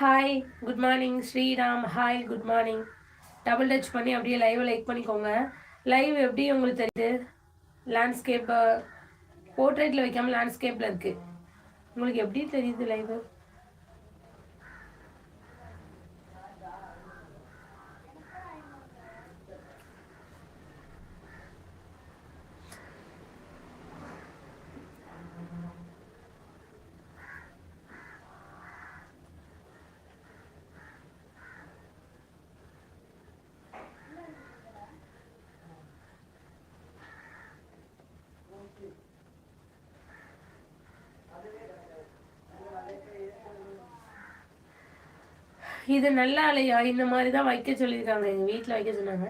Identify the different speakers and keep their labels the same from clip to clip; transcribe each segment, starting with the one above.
Speaker 1: Hi good morning Sriram hi good morning double touch பண்ணி அப்படியே லைவை லைக் பண்ணிக்கோங்க. லைவ் எப்படி உங்களுக்கு தெரியுது? லேண்ட்ஸ்கேப்பு போர்ட்ரேட்டில் வைக்காமல் லேண்ட்ஸ்கேப்பில் இருக்குது உங்களுக்கு எப்படி தெரியுது லைவு இது நல்லா அலையா இந்த மாதிரி தான் வைக்க சொல்லியிருக்காங்க. எங்கள் வீட்டில் வைக்க சொன்னாங்க.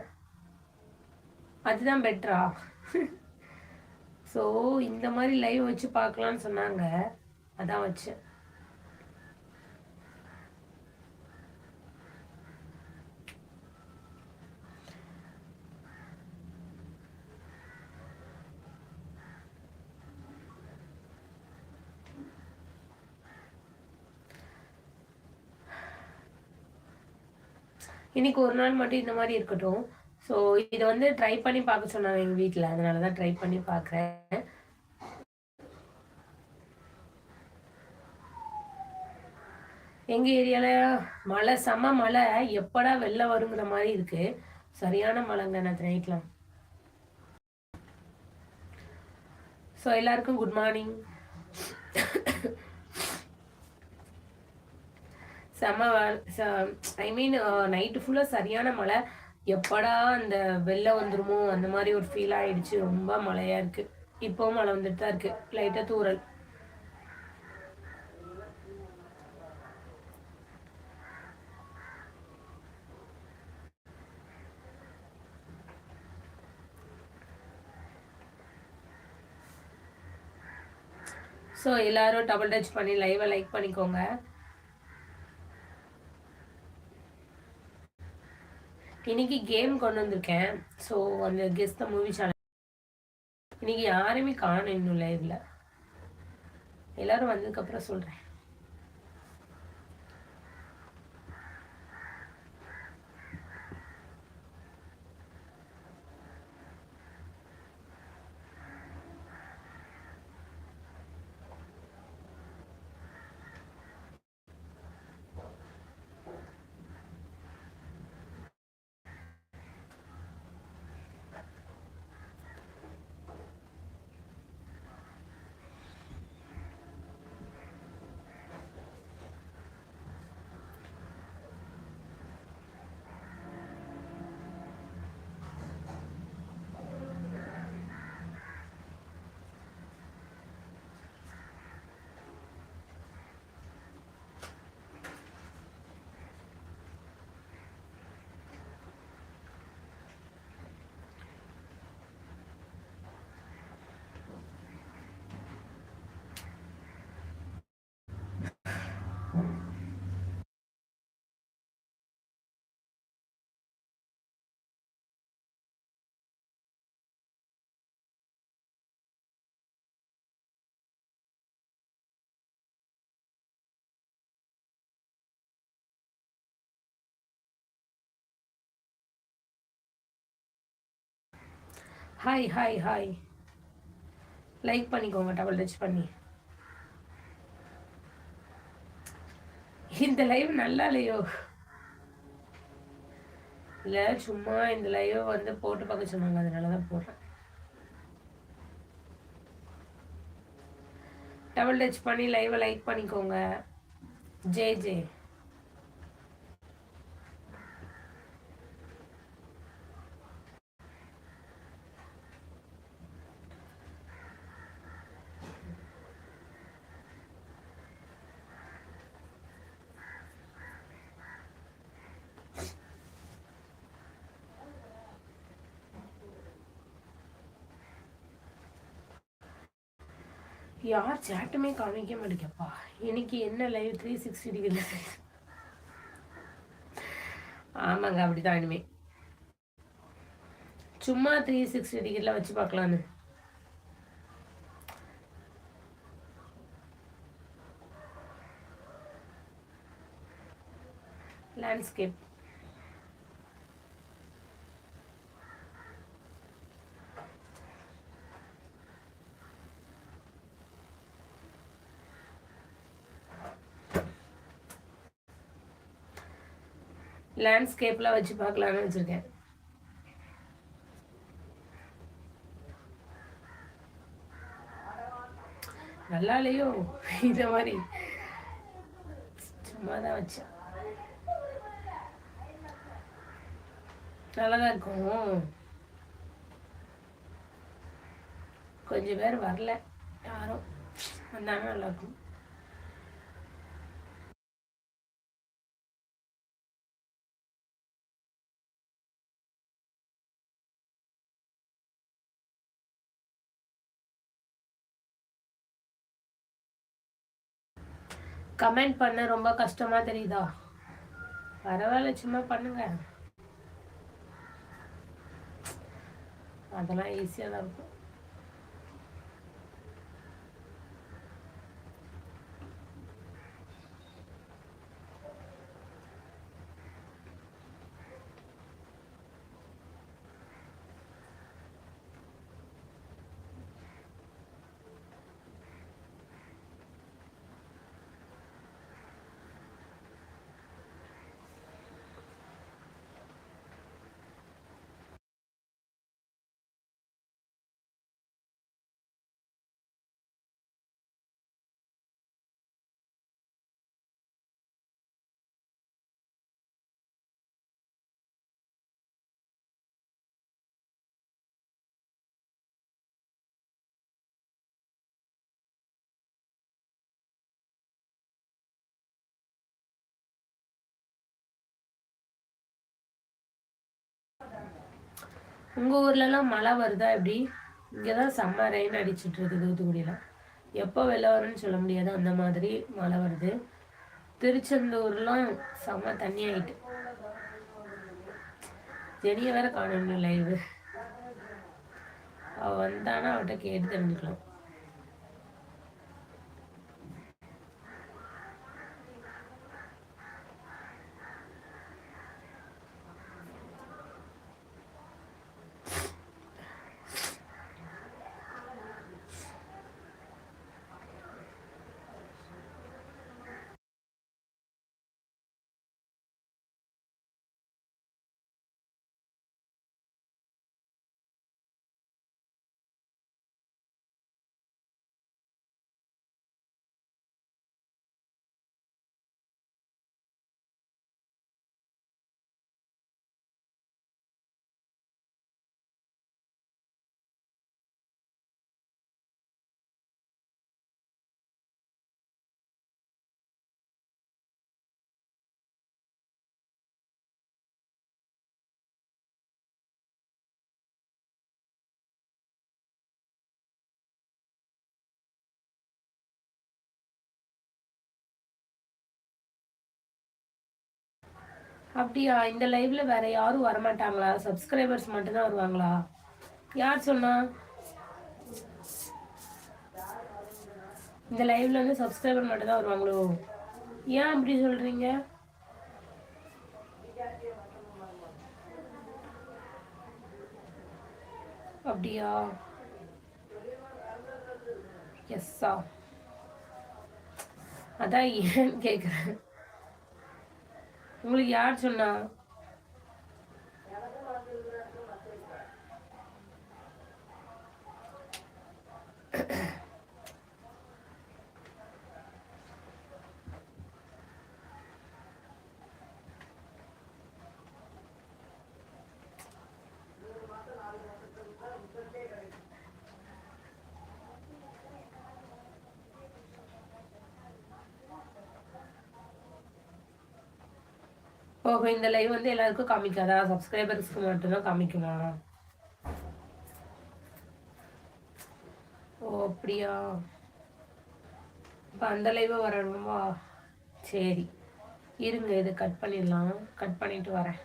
Speaker 1: அதுதான் பெட்டரா ஸோ இந்த மாதிரி லைவ் வச்சு பார்க்கலான்னு சொன்னாங்க. அதான் வச்சேன். இன்னைக்கு ஒரு நாள் மட்டும் இந்த மாதிரி இருக்கட்டும். ஸோ இதை வந்து ட்ரை பண்ணி பார்க்க சொன்னாங்க எங்கள் வீட்டில் அதனால தான் ட்ரை பண்ணி பார்க்குறேன். எங்கள் ஏரியாவில் மழை செம மழை. எப்படா வெளில வருங்கிற மாதிரி இருக்கு. சரியான மழைங்க நான் நைட்லாம் ஸோ எல்லாருக்கும் குட் மார்னிங் செம ஐ மீன் நைட்டு ஃபுல்லாக சரியான மழை. எப்படா அந்த வெள்ளம் வந்துருமோ அந்த மாதிரி ஒரு ஃபீல் ஆயிடுச்சு. ரொம்ப மழையாக இருக்குது இப்போவும் மழை வந்துட்டு தான் இருக்குது லைட்டாக தூரல் ஸோ எல்லாரும் டபுள் டச் பண்ணி லைவை லைக் பண்ணிக்கோங்க. இன்னைக்கு கேம் கொண்டு வந்திருக்கேன். ஸோ அந்த கெஸ்ட் மூவி சேனல் இன்னைக்கு யாருமே காணும் இன்னும் லைவ்ல எல்லாரும் வந்ததுக்கப்புறம் சொல்கிறேன் ஹாய் ஹாய் ஹாய் லைக் பண்ணிக்கோங்க டபுள் டச் பண்ணி. இந்த லைவ் நல்லா இல்லையோ? இல்லை சும்மா இந்த லைவ் வந்து போட்டு பார்க்க சொன்னாங்க அதனால தான் போடுறேன். டபுள் டச் பண்ணி லைவை லைக் பண்ணிக்கோங்க. J J. யார் சேட்டுமே காமிக்க மாட்டேங்கப்பா. இன்னைக்கு என்ன லைவ் த்ரீ சிக்ஸ்டி டிகிரி ஆமாங்க அப்படிதான் இனிமே. சும்மா த்ரீ சிக்ஸ்டி டிகிரில வச்சு பார்க்கலான்னு. Landscape. லேண்ட்ஸ்கேப்பில் வச்சு பார்க்கலான்னு வச்சுருக்கேன். நல்லா இல்லையோ? இந்த மாதிரி. சும்மா தான் வச்சேன். நல்லா இருக்கும். கொஞ்சம் பேர் வரல. யாரும் வந்தாங்க நல்லாயிருக்கும் கமெண்ட் பண்ண ரொம்ப கஷ்டமாக தெரியுதா? பரவாயில்ல சும்மா பண்ணுங்க. அதெல்லாம் ஈஸியாக தான் இருக்கும். உங்கள் ஊர்லலாம் மழை வருதா எப்படி? இங்கே தான் செம்ம ரெயின் அடிச்சுட்டு இருக்குது தூத்துக்குடியில் எப்போ வெளில வரும்னு சொல்ல முடியாது. அந்த மாதிரி மழை வருது. திருச்செந்தூர்லாம் செம்ம தண்ணி ஆகிட்டு ஜெனியை வேற காணணும் லைவு அவள் வந்தானா அவட்ட கேட்டு தெரிஞ்சுக்கலாம். அப்படியா? இந்த லைவ்ல வேற யாரும் வரமாட்டாங்களா? சப்ஸ்கிரைபர்ஸ் மட்டும்தான் வருவாங்களா? யார் சொன்னா? இந்த லைவ்ல வந்து சப்ஸ்கிரைபர் மட்டும் தான் வருவாங்களோ? ஏன் அப்படி சொல்றீங்க? அப்படியா? எஸ்ஸா அதான் ஏன்னு கேட்குறேன் உங்களுக்கு யார் சொன்னா? ஓஹோ இந்த லைவ் வந்து எல்லாருக்கும் காமிக்காதா? சப்ஸ்கிரைபர்ஸ்க்கு மட்டும்தான் காமிக்குமா? ஓ அப்படியா? இப்போ அந்த லைவ் வரணுமா? சரி. இருங்க இதை கட் பண்ணிடலாம். கட் பண்ணிட்டு வரேன்.